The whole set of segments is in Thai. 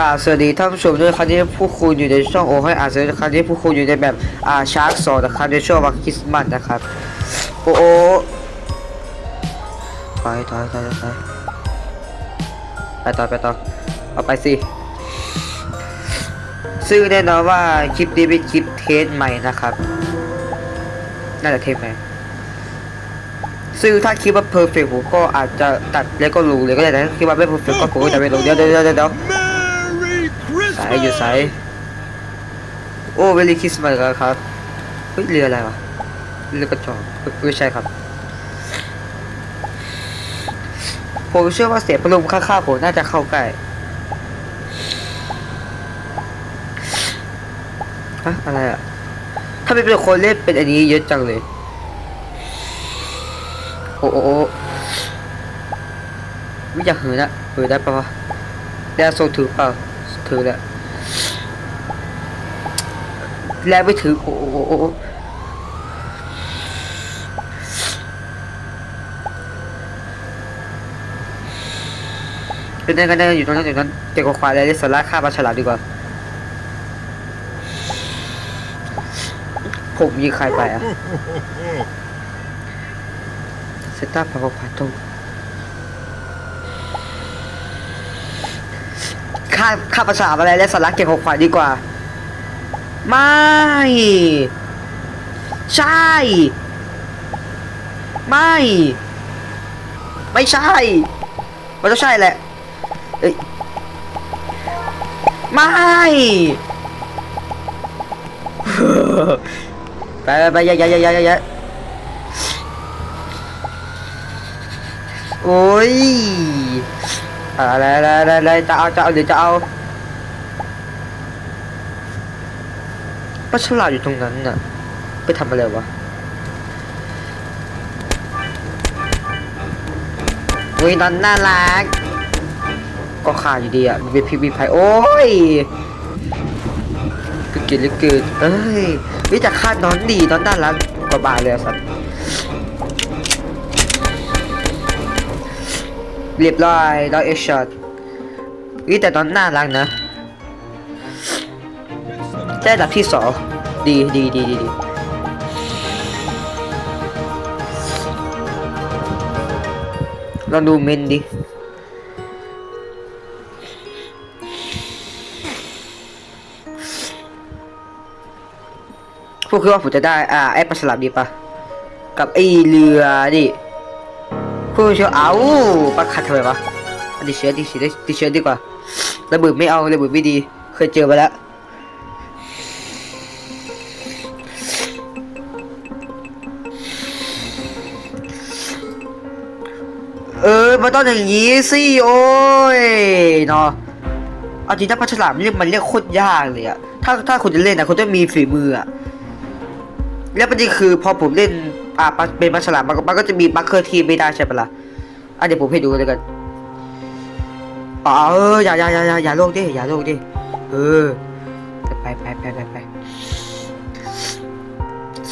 อ่าสวัสดีท่านผู้ชมด้วยครับที่ผู้คุณอยู่ในช่องโอให้อ่านเสนอครับที่ผู้คุณอยู่ในแบบอ่าชาร์กสองนะครับในช่วงวันคริสต์มาสนะครับโอ้โอไปถอยถอยถอไปต่อไปต่อเอาไปสิซึ่งแน่นอนว่าคลิปนี้เป็นคลิปเทสใหม่นะครับน่าจะเทสใหม่ซึ่งถ้าคิดว่าเพอร์เฟกผมก็อาจจะตัดแล้วก็ลงเลยก็ได้นะถ้าคิดว่าไม่เพอร์เฟกก็ผมก็จะไม่ลงเดี๋ยวเดี๋ยวเดี๋ยวเดี๋ยว Merry สาย อยู่ Christmas! สายโอ้เวลีคริสต์มาสแล้วครับเฮ้ยเรืออะไรวะเรือกระจอกเฮ้ยไม่ใช่ครับผมเชื่อว่าเสียงพัดลมข้างๆผมน่าจะเข้าใกล้ฮะอะไรอะถ้าไม่เป็นคนเล่นเป็นอันนี้เยอะจังเลย โอ้โอ้โอ้ไม่อยากเหินอะเหินได้ปะวะได้โซถือเปล่าถือแหละ แล้วไม่ถือโอ้โอ้โอ้โอ้เป็นไงกันแน่อยู่ตรงนั้นอยู่ตรงนั้นเก็บกับควายแล้วเรียกสาระฆ่าปลาฉลามดีกว่า ผมยิงใครไปอะเซต้าพาวพาโตข้าข้าภาษาอะไรและสาระเกี่ยวกับขวัญดีกว่า ไม่ ใช่ ไม่ ไม่ใช่ มันต้องใช่แหละเอ้ยไม่ไปไปไปย่าอย่าอย่าอย่าอย่าโอ้ยอะไรอะไรอะไรอะไรจะเอาจะเอาหรือจะเอา ปลาฉลาดอยู่ตรงนั้นน่ะ ไปทำอะไรวะอุ้ยนอนน่ารัก ก็ขาดอยู่ดีอะมีเป็นพีวีไพโอ้ยก็กินเหลือเกินเอ้ยวิจะคาดนอนดีนอนน่ารักกว่าบาเลยสัตว์เรียบร้อยร้อยเอ็กช็อตวิแต่ตอนน่ารักนะ ได้อันดับที่สองดีดีดีดีดีลองดูเมนดิพวกคือว่าผมจะได้ อ่า ไอ้ปลาฉลามดีปะกับไอ้เรือดิผู้เชื่อเอาปลาขัดทำไมวะดีเชื้อดีเชื้อดีเชื้อดีกว่าระเบิดไม่เอาระเบิดไม่ดี เคยเจอมาแล้ว เออมันต้องอย่างนี้สิโอ้ยเนาะเอาจริงถ้าปลาฉลามเรียกมันเรียกโคตรยากเลยอะถ้าถ้าคุณจะเล่นนะคุณต้องมีฝีมืออะแล้วประเด็นคือพอผมเล่นอ่าเป็นปลาฉลามมันก็มันก็จะมีบัคเคอร์ที่ไม่ได้ใช่ปะล่ะอะเดี๋ยวผมให้ดูเลยกันอ๋อเอออย่าอย่าอย่าอย่าอย่าโลกดิอย่าโลกดิเออไปไปไปไปไป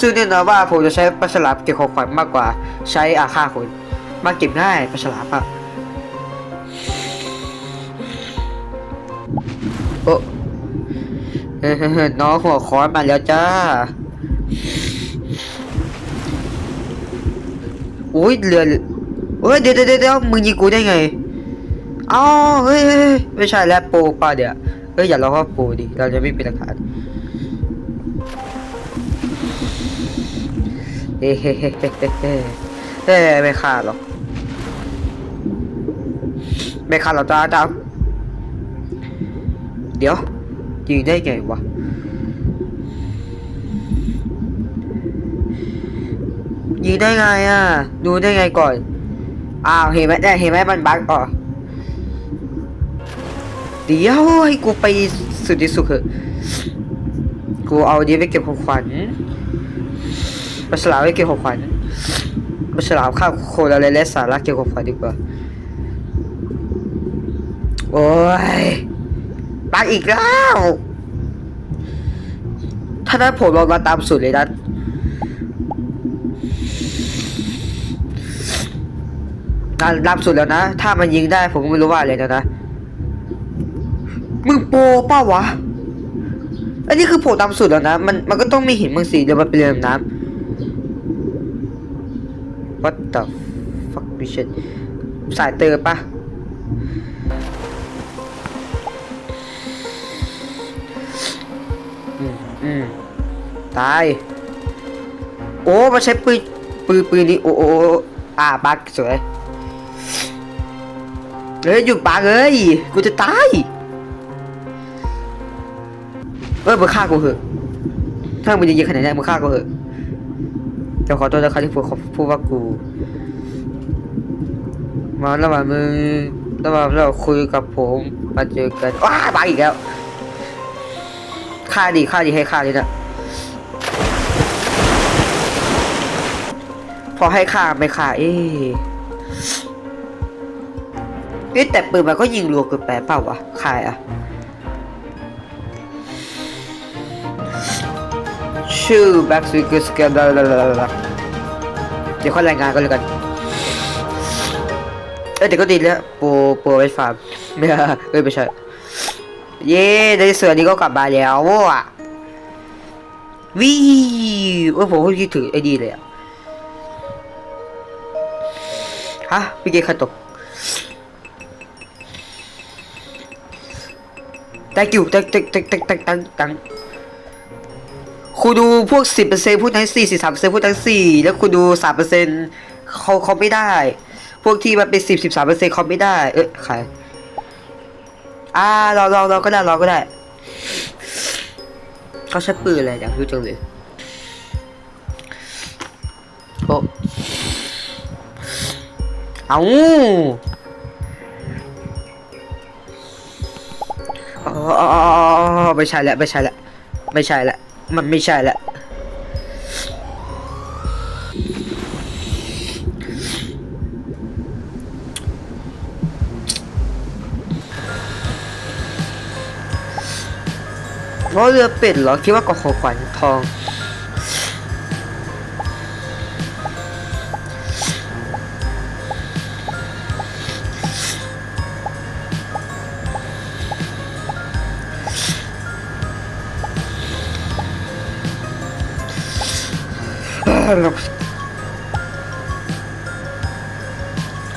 ซึ่งแน่นอนว่าผมจะใช้ปลาฉลามเก็บของขวัญมากกว่าใช้อาค่าคน มาเก็บง่ายปลาฉลามอะโอ้เฮ้ยน้องหัวค้อนมาแล้วจ้า อุ้ยเรือเฮ้ยเดี๋ยวเดี๋ยวเดี๋ยวมึงยิงกูได้ไงอ๋อเฮ้ยไม่ใช่แล้วโปรป่ะเดี๋ยวเฮ้ยอย่าล้อว่าโปรดิเราจะไม่เป็นหลักฐานเฮ้เฮ้เฮ้เฮ้เฮ้เฮ้เฮ้ไม่ขาดหรอก ไม่ขาดหรอกจ้าจ้าเดี๋ยวยิงได้ไงวะยิงได้ไงอะ ดูได้ไงก่อน อ้าวเห็นไหมได้เห็นไหมมันบั๊กอะเดี๋ยวให้กูไปสุดที่สุดเถอะกูเอาดีไปเก็บของขวัญปลาฉลามไปเก็บของขวัญปลาฉลามข้าวโคลอะไรและสาระเก็บของขวัญดีกว่า โอ้ยบั๊กอีกแล้ว ถ้านั้นผมลองมาตามสุดเลยนะงานรับสุดแล้วนะ ถ้ามันยิงได้ผมก็ไม่รู้ว่าอะไรแล้วนะ มึงโปเปล่าวะ อันนี้คือโผล่ตามสุดแล้วนะ มันมันก็ต้องม่เห็นมึงสิเดี๋ยวมันเป็นเรื่องน้ำ What the fuck mission สายเตอร์ปะ อืมตาย โอ้มาใช้ปืนปืนปืนนี้โอ้โอ้อ่าบักสวยเฮ้ยหยุดบักเอ้ยกูจะตายเอ้ยมึงฆ่ากูเหอะถ้ามึงจะยิงขนาดนี้มึงฆ่ากูเหอะเดี๋ยวขอโทษนะครับที่พูดพูดว่ากู มาระหว่างมึงระหว่างเราคุยกับผมมาเจอกันว้าบักอีกแล้ว ฆ่าดีฆ่าดีให้ฆ่าดีนะพอให้ค่าไม่ค่าเอ๊ะเอ๊ะแต่ปืนมันก็ยิงรัวเกินไปเปล่าวะขายอะชื่อแบ็กซิกสเกลเดี๋ยวค่อยรายงานกันเลยกันเอ้ยแต่ก็ดีแล้วโปรโปรไวฟาร์มไม่เอ้ยไม่ใช่ เย้ในเสือนี้ก็กลับมาแล้วว่ะวิวเออผมคิดถึงไอ้ดีเลยอะฮะพี่เกย์ใครตก thank you thank thank thank thank thank thank thank คุณดูพวกสิบเปอร์เซ็นพวกทั้งสี่สิบสามเปอร์เซ็นพวกทั้งสี่แล้วคุณดูสามเปอร์เซ็นเขาเขาไม่ได้ พวกที่มันเป็นสิบสิบสามเปอร์เซ็นเขาไม่ได้ เอ้ยใคร อ่าเราเราเราก็ได้เราก็ได้ เขาใช้ปืนอะไรอยากรู้จังเลยโอ้เอาอ๋อไม่ใช่แล้วไม่ใช่แล้วไม่ใช่แล้วมันไม่ใช่แล้ว ราะเรือเป็ดเหรอคิดว่าก็ของขวัญทอง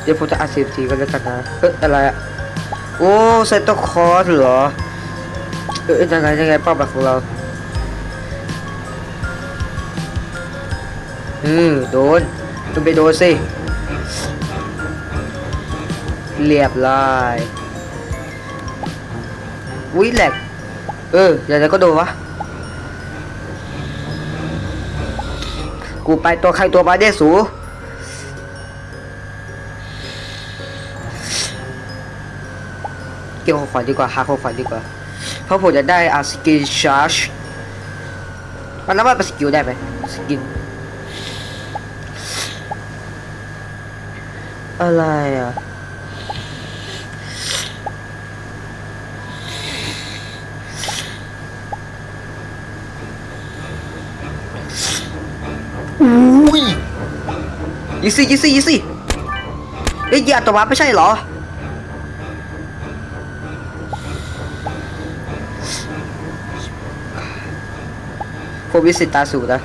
เดี๋ยวผมจะอัดเสียงทีกันแล้วกันนะ เอ๊ะอะไรอะโอ้เซตโตคอร์สเหรอ เอ๊ะยังไงยังไงเป้าหมายของเรา อืมโดนต้องไปโดนสิ เรียบร้อยวิแหลก เออเดี๋ยวจะก็โดนวะ กูไปตัวใครตัวมาได้สูเกี่ยวของขวัญดีกว่าหาของขวัญดีกว่า ราะผมจะได้อาสกินชาร์จมันนับว่าเป็นสกิลได้ไหมสกินอะไรอะอุ้ยยี่สิยี่สิยี่สิเอ้ยเหยียบตัววัดไม่ใช่เหรอ ผมวิสิตาสูนะ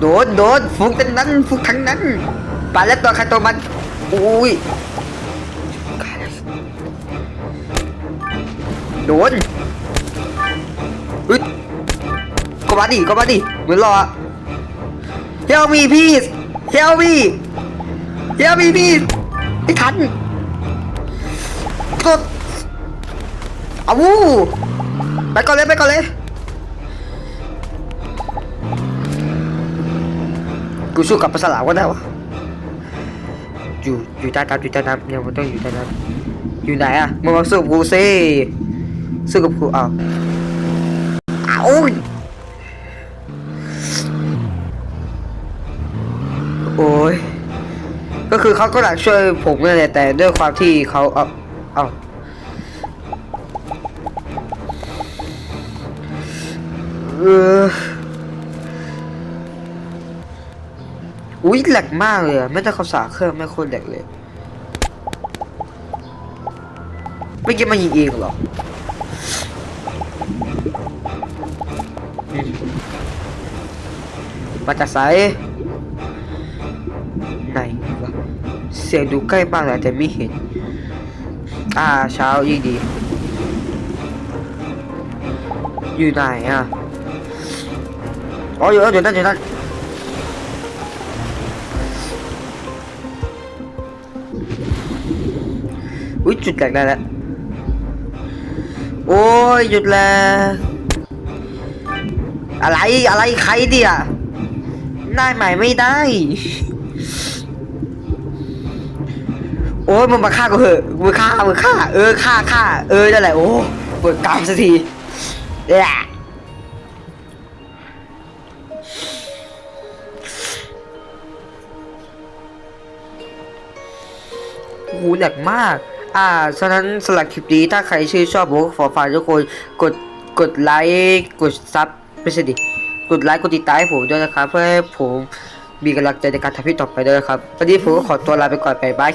โดนโดนฟุกทั้งนั้นฟุกทั้งนั้นปาแล้วตัวใครตัวมันอุ้ยโดนอึดก็มาดิก็มาดิเหมือนรอ Help me please Help me Help me please ไอ้ทันกดเอาวูไปก่อนเลยไปก่อนเลยกูสู้กับปลาลามก็ได้วะอยู่อยู่ใต้น้ำอยู่ใต้น้ำเนี่ยมันต้องอยู่ใต้น้ำอยู่ไหนอะมึงมาสู้กูสิสู้กับกูอ้าวอ้าวโอ้ยก็ คือเขาก็อยากช่วยผมนั่นแหละแต่ด้วยความที่เขาเอาเอาเอออุ้ยแหลกมากเลยไม่ต้องเขาสาเครื่องไม่โคตรแหลกเลยไม่คิดมายิงเองหรอมาจากไซไหน เสียงดูใกล้มากเลยแต่ไม่เห็น อ่าเช้ายิ่งดี อยู่ไหนอะ อ๋ออยู่อยู่นั่นอยู่นั่นอุ้ยจุดแหลกได้แล้ว โอ้ยหยุดแล้วอะไรอะไรใครเดียได้ใหม่ไม่ได้ อ้ยมึงมาฆ่ากูเหอะมึงฆ่ามึงฆ่า เออฆ่าฆ่าเออนั่นแหละโอ้เปิดกรามสักทีเอ้ยโอ้โหนักมาก อ่า ฉะนั้นสำหรับคลิปนี้ถ้าใครชื่นชอบผมขอฝากทุกคนกด กดไลค์ กดซับไม่ใช่ดิ กดไลค์ กดติดตามให้ผมด้วยนะครับ เพื่อให้ผมมีกำลังใจในการทำคลิปต่อไปด้วยนะครับ วันนี้ผมก็ขอตัวลาไปก่อนไปบาย